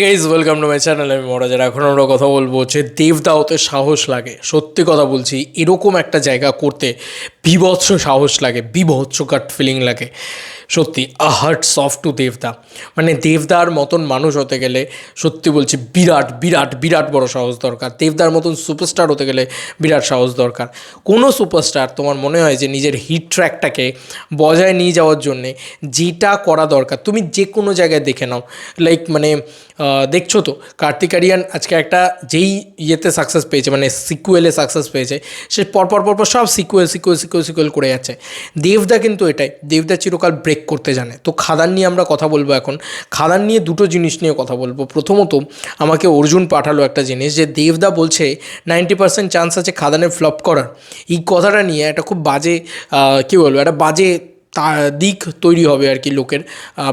Guys welcome to my channel আমি মহারাজার। এখন আমরা কথা বলব যে দেবদাওতে সাহস লাগে। সত্যি কথা বলছি, এরকম একটা জায়গা করতে বিভৎস সাহস লাগে, বিভৎস কাট ফিলিং লাগে। সত্যি আ হার্ট সফট টু দেবদা মানে দেবদার মতন মানুষ হতে গেলে, সত্যি বলছি, বিরাট বিরাট বিরাট বড় সাহস দরকার। দেবদার মতন সুপারস্টার হতে গেলে বিরাট সাহস দরকার। কোনো সুপারস্টার তোমার মনে হয় যে নিজের হিট ট্র্যাকটাকে বজায় নিয়ে যাওয়ার জন্যে যেটা করা দরকার, তুমি যে কোনো জায়গায় দেখে নাও। লাইক মানে দেখছ তো কার্তিক আরিয়ান আজকে একটা যেই ইয়েতে সাকসেস পেয়েছে মানে সিকুয়েলে সাকসেস পেয়েছে, সে পরপর পরপর সব সিকুয়েল সিকুয়েল সিকুয়েল সিকুয়েল করে যাচ্ছে। দেবদা কিন্তু এটাই, দেবদা চিরকাল ব্রেক করতে জানে। তো খাদান নিয়ে আমরা কথা বলব এখন। খাদান নিয়ে দুটো জিনিস নিয়ে কথা বলব। প্রথমত, আমাকে অর্জুন পাঠালো একটা জিনিস যে দেবদা বলছে, নাইনটি পার্সেন্ট চান্স আছে খাদানে ফ্লপ করার। এই কথাটা নিয়ে একটা খুব বাজে কী বলব, একটা বাজে তা দিক তৈরি হবে আর কি লোকের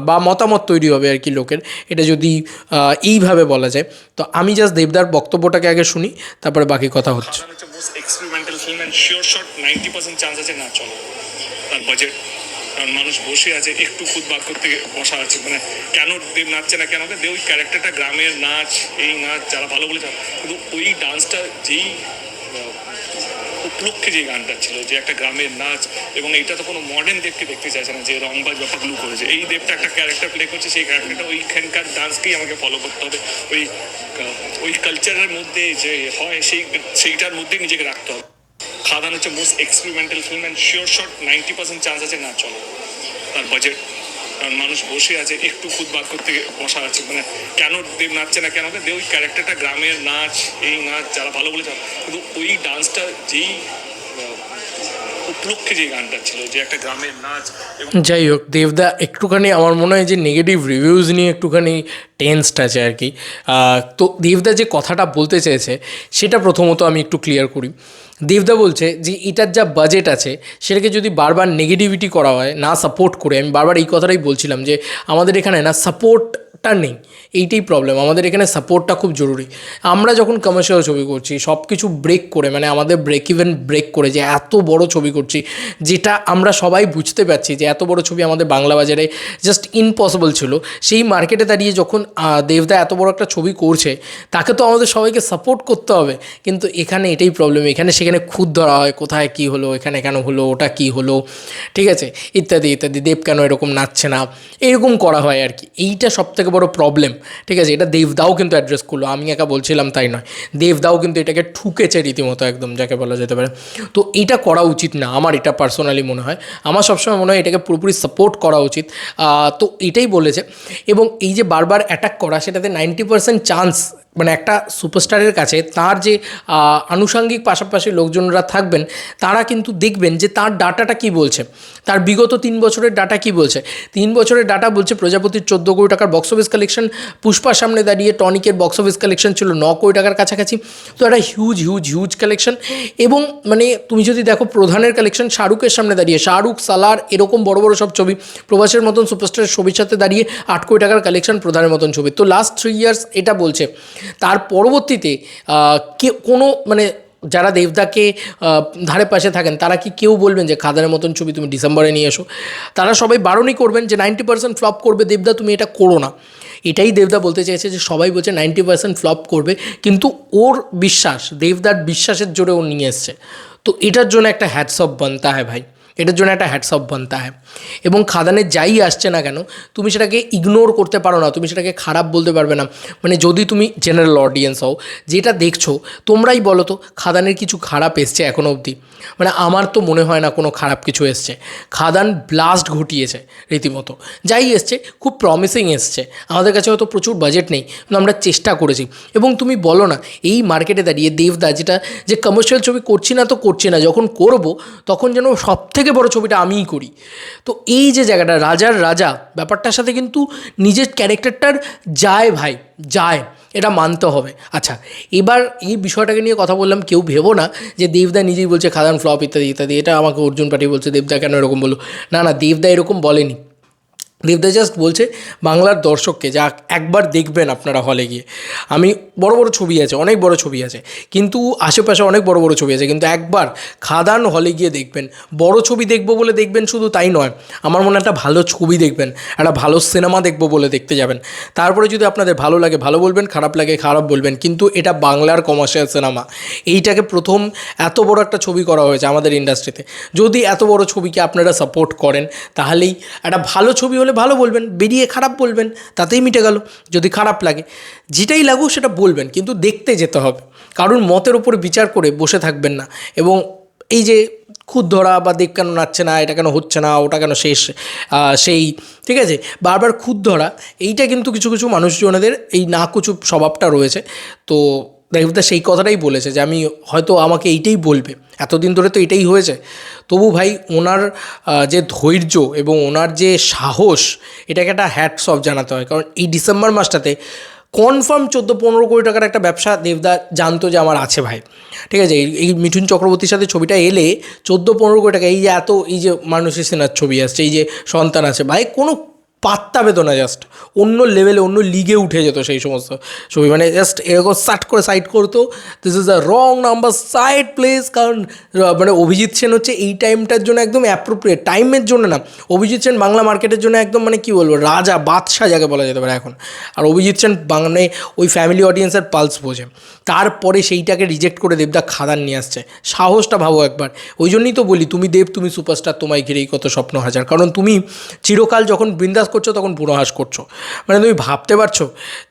বা মতামত তৈরি হবে আর কি লোকের, এটা যদি এইভাবে বলা যায়। তো আমি জাস্ট দেবদার বক্তব্যটাকে আগে শুনি, তারপরে বাকি কথা হচ্ছে। Experimental and sure ninety chance আছে না তার কারণ মানুষ বসে আছে, একটু বাদ করতে বসা আছে মানে কেন দেব নাচছে না, কেন দে ওই ক্যারেক্টারটা গ্রামের নাচ, এই নাচ, যারা ভালো বলেছে, কিন্তু ওই ডান্সটা যেই উপলক্ষে যে গানটা ছিল, যে একটা গ্রামের নাচ এবং এইটা তো কোনো মডার্ন দেবকে দেখতে চাইছে না যে রংবাজ বা করেছে। এই দেবটা একটা ক্যারেক্টার প্লে করছে, সেই ক্যারেক্টারটা ওইখানকার ডান্সকেই আমাকে ফলো করতে হবে। ওই ওই কালচারের মধ্যে যে হয়, সেই, সেইটার মধ্যেই নিজেকে রাখতে হবে। খাদান হচ্ছে most experimental film and sure shot ninety percent chance আছে না চলে তার বাজেট মানুষ বসে আছে, একটু খুদ বাদ করতে বসা আছে। মানে কেন দেব নাচছে না কেন দে ওই ক্যারেক্টারটা গ্রামের নাচ, এই নাচ, যারা ভালো বলেছে, কিন্তু ওই ডান্সটা যেই যে গানটা ছিল, যে একটা গ্রামের নাচ যাই হোক, দেবদা, একটুখানি আমার মনে হয় যে নেগেটিভ রিভিউজ নিয়ে একটুখানি টেন্সড আছে আর কি। তো দেবদা যে কথাটা বলতে চেয়েছে, সেটা প্রথমত আমি একটু ক্লিয়ার করি। দেবদা বলছে যে, এটার যা বাজেট আছে, সেটাকে যদি বারবার নেগেটিভিটি করা হয়, না সাপোর্ট করে, আমি বারবার এই কথাটাই বলছিলাম যে, আমাদের এখানে না সাপোর্টটা নেই। এইটাই প্রবলেম আমাদের এখানে সাপোর্টটা খুব জরুরি। আমরা যখন কমার্শিয়াল ছবি করছি সব কিছু ব্রেক করে মানে আমাদের ব্রেক ইভেন ব্রেক করে যে এত বড় ছবি করছি, যেটা আমরা সবাই বুঝতে পারছি যে এত বড় ছবি আমাদের বাংলা বাজারে জাস্ট ইম্পসিবল ছিল। সেই মার্কেটে দাঁড়িয়ে যখন দেবদা এত বড় একটা ছবি করছে, তাকে তো আমাদের সবাইকে সাপোর্ট করতে হবে। কিন্তু এখানে এটাই প্রবলেম এখানে সেখানে খুদ ধরা হয়, কোথায় কি হলো, এখানে কেন হলো, ওটা কি হলো, ঠিক আছে? ইত্যাদি ইত্যাদি, দেব কেন এরকম নাচছে না, এরকম করা হয় আর কি। এইটা সব থেকে বড় প্রবলেম ঠিক আছে, এটা দেবদাও কিন্তু অ্যাড্রেস করল, আমি একা বলছিলাম তাই নয়। দেবদাও কিন্তু এটাকে ঠুকেছে রীতিমতো একদম, যাকে বলা যেতে পারে। তো এটা করা উচিত না, আমার এটা পার্সোনালি মনে হয়। আমার সবসময় মনে হয় এটাকে পুরোপুরি সাপোর্ট করা উচিত। তো এটাই বলেছে। এবং এই যে বারবার অ্যাটাক করা, সেটাতে নাইনটি পার্সেন্ট চান্স মানে একটা সুপারস্টারের কাছে তার যে আনুষঙ্গিক পাশাপাশি লোকজনরা থাকবেন, তারা কিন্তু দেখবেন যে তার ডাটাটা কি বলছে। তার বিগত তিন বছরের ডাটা কি বলছে? তিন বছরের ডাটা বলছে প্রজাপতির চোদ্দ কোটি টাকার বক্স অফিস কালেকশন পুষ্পার সামনে দাঁড়িয়ে টনিকের বক্স অফিস কালেকশন ছিল ন কোটি টাকার কাছাকাছি। তো একটা হিউজ হিউজ হিউজ কালেকশন এবং মানে তুমি যদি দেখো প্রধানের কালেকশন শাহরুখের সামনে দাঁড়িয়ে, শাহরুখ, সালার এরকম বড় বড় সব ছবি প্রবাসের মতন সুপারস্টারের ছবির সাথে দাঁড়িয়ে আট কোটি টাকার কালেকশন প্রধানের মতন ছবি। তো লাস্ট থ্রি ইয়ার্স এটা বলছে। তার পরবর্তীতে কে, কোনো মানে যারা দেবদাকে ধারে পাশে থাকেন, তারা কি কেউ বলবেন যে খাদানের মতন ছবি তুমি ডিসেম্বরে নিয়ে এসো? তারা সবাই বারণই করবেন যে নাইনটি পার্সেন্ট ফ্লপ করবে দেবদা, তুমি এটা করো না। এটাই দেবদা বলতে চাইছে যে সবাই বলছে নাইনটি পার্সেন্ট ফ্লপ করবে, কিন্তু ওর বিশ্বাস, দেবদার বিশ্বাসের জোরে ও নিয়ে এসছে। তো এটার জন্য একটা হ্যাটস অফ বানতা হয় ভাই। এটার জন্য একটা হ্যাটস অফ বানতা হয়। এবং খাদানে যাই আসছে না কেন, তুমি সেটাকে ইগনোর করতে পারো না, তুমি সেটাকে খারাপ বলতে পারবে না। মানে যদি তুমি জেনারেল অডিয়েন্স হও, যেটা দেখছ, তোমরাই বলো তো, খাদানের কিছু খারাপ এসছে এখনও অবধি। মানে আমার তো মনে হয় না কোনো খারাপ কিছু এসছে। খাদান ব্লাস্ট ঘটিয়েছে রীতিমতো। যাই এসছে, খুব প্রমিসিং এসছে। আমাদের কাছে হয়তো প্রচুর বাজেট নেই, কিন্তু আমরা চেষ্টা করেছি। এবং তুমি বলো না, এই মার্কেটে দাঁড়িয়ে দেবদা, যেটা যে কমার্শিয়াল ছবি করছি না তো করছি না, যখন করব, তখন যেন সব থেকে বড় ছবিটা আমিই করি। তো এই যে জায়গাটা, রাজার রাজা, ব্যাপারটার সাথে কিন্তু নিজের ক্যারেক্টারটার যায় ভাই, যায়। এটা মানতে হবে। আচ্ছা এবার এই বিষয়টাকে নিয়ে কথা বললাম, কেউ ভেবো না যে দেবদা নিজেই বলছে খাদান ফ্লপ ইত্যাদি ইত্যাদি। এটা আমাকে অর্জুন পাঠিয়ে বলছে, দেবদা কেন এরকম বলল? না না, দেবদা এরকম বলেনি। দেবদা জাস্ট বলছে, বাংলার দর্শককে যা একবার দেখবেন আপনারা হলে গিয়ে। আমি বড় বড় ছবি আছে, অনেক বড় ছবি আছে, কিন্তু আশেপাশে অনেক বড় বড় ছবি আছে, কিন্তু একবার খাদান হলে গিয়ে দেখবেন। বড় ছবি দেখব বলে দেখবেন শুধু তাই নয়, আমার মনে একটা ভালো ছবি দেখবেন, একটা ভালো সিনেমা দেখব বলে দেখতে যাবেন। তারপরে যদি আপনাদের ভালো লাগে, ভালো বলবেন, খারাপ লাগে, খারাপ বলবেন, কিন্তু এটা বাংলার কমার্শিয়াল সিনেমা এইটাকে প্রথম এত বড় একটা ছবি করা হয়েছে আমাদের ইন্ডাস্ট্রিতে যদি এত বড় ছবিকে আপনারা সাপোর্ট করেন, তাহলেই একটা ভালো ছবি হলে ভালো বলবেন, বেরিয়ে খারাপ বলবেন, তাতেই মিটে গেল। যদি খারাপ লাগে, যেটাই লাগুক সেটা বলবেন, কিন্তু দেখতে যেতে হবে। কারণ মতের উপরে বিচার করে বসে থাকবেন না। এবং এই যে খুদ ধরা বা দেখ কেন নাচছে না, এটা কেন হচ্ছে না, ওটা কেন শেষ সেই, ঠিক আছে? বারবার খুদ ধরা এইটা কিন্তু কিছু কিছু মানুষজনেদের এই না কুচুপ স্বভাবটা রয়েছে। তো দেবদা সেই কথাটাই বলেছে যে আমি হয়তো আমাকে এইটাই বলবে। এতদিন ধরে তো এটাই হয়েছে। তবু ভাই, ওনার যে ধৈর্য এবং ওনার যে সাহস, এটাকে একটা হ্যাটস অফ জানাতে হয়। কারণ এই ডিসেম্বর মাসটাতে কনফার্ম চোদ্দ পনেরো কোটি টাকার একটা ব্যবসা দেবদা জানতো যে আমার আছে ভাই। ঠিক আছে? এই- মিঠুন চক্রবর্তীর সাথে ছবিটা এলে চোদ্দ পনেরো কোটি টাকা, এই যে এত, এই যে মানুষের সেনার ছবি আসছে, এই যে সন্তান আছে। ভাই, কোনো পাত্তা পেত না জাস্ট অন্য লেভেলে অন্য লিগে উঠে যেত সেই সমস্ত ছবি। মানে জাস্ট এরকম সাট করে সাইড করতো। This is a wrong number side place কারণ মানে অভিজিৎ সেন হচ্ছে এই টাইমটার জন্য একদম অ্যাপ্রোপ্রিয়েট টাইমের জন্য না, অভিজিৎ সেন বাংলা মার্কেটের জন্য একদম মানে কী বলব, রাজা, বাদশাহ যাকে বলা যেতে পারে এখন। আর অভিজিৎ সেন বাংলা মানে ওই ফ্যামিলি অডিয়েন্সের পালস বোঝে। তারপরে সেইটাকে রিজেক্ট করে দেবদা খাদান নিয়ে আসছে। সাহসটা ভাবো একবার। ওই জন্যই তো বলি, তুমি দেব, তুমি সুপারস্টার তোমায় ঘিরেই কত স্বপ্ন হাজার। কারণ তুমি চিরকাল যখন বৃন্দাস করছ তখন বুড়োহাস করছ। মানে তুমি ভাবতে পারছ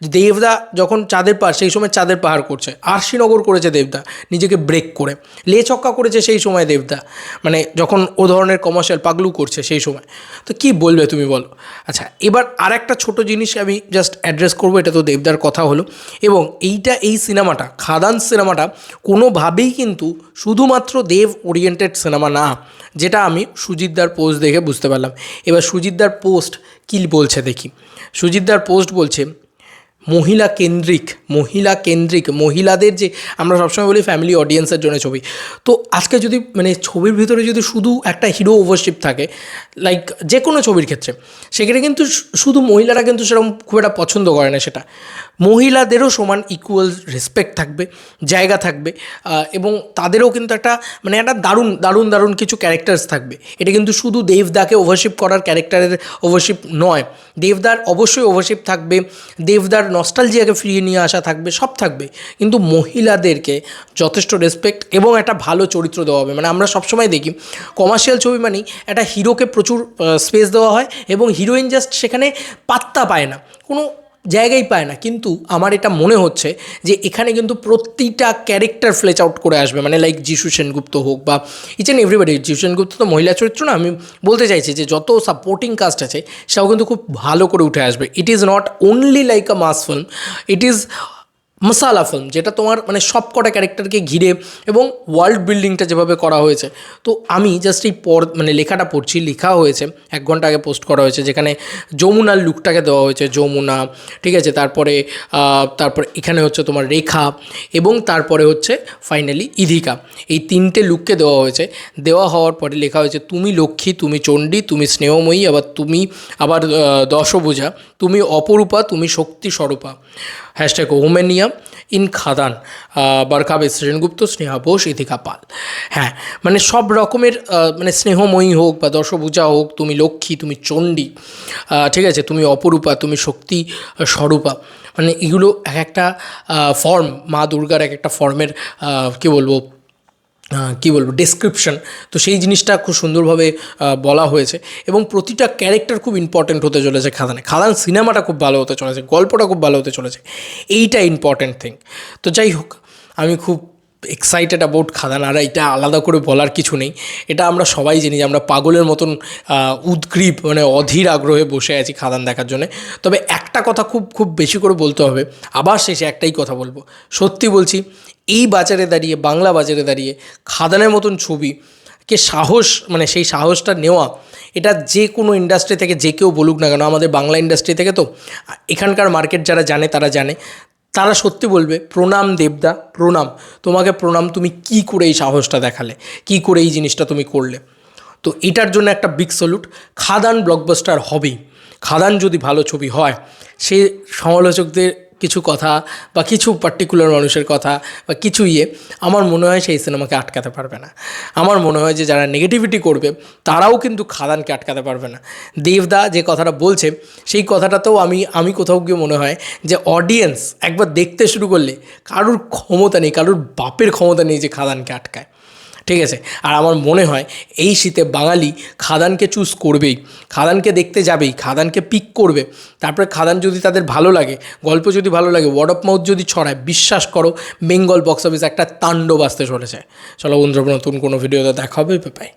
যে দেবদা যখন চাঁদের পাহাড়, সেই সময় চাঁদের পাহাড় করছে। আরশিনগর করেছে দেবদা, নিজেকে ব্রেক করে। লে ছক্কা করেছে সেই সময় দেবদা। মানে যখন ও ধরনের কমার্শিয়াল পাগলু করছে সেই সময়। তো কি বলবে তুমি বলো? আচ্ছা এবার আর একটা ছোটো জিনিস আমি জাস্ট অ্যাড্রেস করব, এটা তো দেবদার কথা হলো। এবং এইটা, এই সিনেমাটা খাদান সিনেমাটা কোনোভাবেই কিন্তু শুধুমাত্র দেব ওরিয়েন্টেড সিনেমা না, যেটা আমি সুজিতদার পোস্ট দেখে বুঝতে পারলাম। এবার সুজিতদার পোস্ট কী বলছে দেখি। সুজিতদার পোস্ট বলছে মহিলা কেন্দ্রিক মহিলা কেন্দ্রিক, মহিলাদের যে আমরা সবসময় বলি ফ্যামিলি অডিয়েন্সের জন্য ছবি। তো আজকে যদি মানে ছবির ভিতরে যদি শুধু একটা হিরো ওভারশিপ থাকে লাইক যে কোনো ছবির ক্ষেত্রে, সেখানে কিন্তু শুধু মহিলারা কিন্তু সেরকম খুব একটা পছন্দ করে না সেটা। মহিলাদেরও সমান ইকুয়াল রেসপেক্ট থাকবে, জায়গা থাকবে এবং তাদেরও কিন্তু একটা মানে একটা দারুণ দারুণ দারুণ কিছু ক্যারেক্টার্স থাকবে। এটা কিন্তু শুধু দেবদাকে ওভারশিপ করার ক্যারেক্টারের ওভারশিপ নয়, দেবদার অবশ্যই ওভারশিপ থাকবে, দেবদার নস্টালজিয়াকে ফিরিয়ে নিয়ে আসা থাকবে, সব থাকবে। কিন্তু মহিলাদেরকে যথেষ্ট রেসপেক্ট এবং একটা ভালো চরিত্র দেওয়া হবে। মানে আমরা সবসময় দেখি কমার্শিয়াল ছবি মানেই একটা হিরোকে প্রচুর স্পেস দেওয়া হয় এবং হিরোইন জাস্ট সেখানে পাত্তা পায় না। কোনো জায়গায় পায় না। কিন্তু আমার এটা মনে হচ্ছে যে এখানে কিন্তু প্রতিটা ক্যারেক্টার ফ্লেচ আউট করে আসবে। মানে লাইক যিশু সেনগুপ্ত হোক বা ইচ অ্যান্ড এভরিবাডি, যিশু সেনগুপ্ত তো মহিলা চরিত্র না, আমি বলতে চাইছি যে যত সাপোর্টিং কাস্ট আছে, সেটাও কিন্তু খুব ভালো করে উঠে আসবে। It is not only like a mass film it is masala film যেটা তোমার মানে সব কটা ক্যারেক্টারকে ঘিরে এবং ওয়ার্ল্ড বিল্ডিংটা যেভাবে করা হয়েছে। তো আমি জাস্ট এই পর মানে লেখাটা পড়ছি, লেখা হয়েছে, এক ঘণ্টা আগে পোস্ট করা হয়েছে, যেখানে যমুনার লুকটাকে দেওয়া হয়েছে, যমুনা, ঠিক আছে? তারপরে তারপর এখানে হচ্ছে তোমার রেখা এবং তারপরে হচ্ছে ফাইনালি ইধিকা। এই তিনটে লুককে দেওয়া হয়েছে। দেওয়া হওয়ার পরে লেখা হয়েছে, তুমি লক্ষ্মী, তুমি চণ্ডী, তুমি স্নেহময়ী, আবার তুমি, আবার দশভুজা, তুমি অপরূপা, তুমি শক্তি স্বরূপা hashtag Womania in Khadaan ah, বরখাবে সেনগুপ্ত স্নেহা বোস ইথিকা পাল। হ্যাঁ মানে সব রকমের মানে স্নেহময়ী হোক বা দশভূজা হোক তুমি লক্ষ্মী তুমি চণ্ডী ঠিক আছে তুমি অপরূপা তুমি শক্তি স্বরূপা মানে এগুলো এক একটা ফর্ম মা দুর্গার এক একটা ফর্মের কী বলব কী বলব ডেসক্রিপশন তো সেই জিনিসটা খুব সুন্দরভাবে বলা হয়েছে এবং প্রতিটা ক্যারেক্টার খুব ইম্পর্ট্যান্ট হতে চলেছে খাদানে। খাদান সিনেমাটা খুব ভালো হতে চলেছে, গল্পটা খুব ভালো হতে চলেছে। এইটা ইম্পর্ট্যান্ট থিং তো যাই হোক, আমি খুব এক্সাইটেড অ্যাবাউট খাদান আর এটা আলাদা করে বলার কিছু নেই। এটা আমরা সবাই জানি যে আমরা পাগলের মতন উদ্গ্রীব মানে অধীর আগ্রহে বসে আছি খাদান দেখার জন্য। তবে একটা কথা খুব খুব বেশি করে বলতে হবে, আবার শেষে একটাই কথা বলব। সত্যি বলছি এই বাজারে দাঁড়িয়ে, বাংলা বাজারে দাঁড়িয়ে খাদানের মতন ছবি, কে সাহস মানে সেই সাহসটা নেওয়া, এটা যে কোনো ইন্ডাস্ট্রি থেকে যে কেউ বলুক না কেন, আমাদের বাংলা ইন্ডাস্ট্রি থেকে তো, এখানকার মার্কেট যারা জানে তারা জানে, তারা সত্যি বলবে, প্রণাম দেবদা, প্রণাম, তোমাকে প্রণাম, তুমি কি করে এই সাহসটা দেখালে, কি করে এই জিনিসটা তুমি করলে? তো এটার জন্য একটা বিগ সলুট খাদান ব্লকবাস্টার হবেই, খাদান যদি ভালো ছবি হয়, সে সমালোচকদের কিছু কথা বা কিছু পার্টিকুলার মানুষের কথা বা কিছু ইয়ে আমার মনে হয় সেই সিনেমাকে আটকাতে পারবে না। আমার মনে হয় যে যারা নেগেটিভিটি করবে, তারাও কিন্তু খাদানকে আটকাতে পারবে না। দেবদা যে কথাটা বলছে, সেই কথাটাতেও আমি আমি কোথাও গিয়ে মনে হয় যে অডিয়েন্স একবার দেখতে শুরু করলে কারুর ক্ষমতা নেই, কারুর বাপের ক্ষমতা নেই যে খাদানকে আটকায়। ঠিক আছে? আর আমার মনে হয় এই শীতে বাঙালি খাদানকে চুজ করবেই। খাদানকে দেখতে যাবেই, খাদানকে পিক করবে। তারপরে খাদান যদি তাদের ভালো লাগে, গল্প যদি ভালো লাগে ওয়ার্ড অফ মাউথ যদি ছড়ায়, বিশ্বাস করো বেঙ্গল বক্স অফিস একটা তাণ্ডব আসতে চলেছে। চলো বন্ধুরা, নতুন কোনো ভিডিওতে দেখা হবে পাই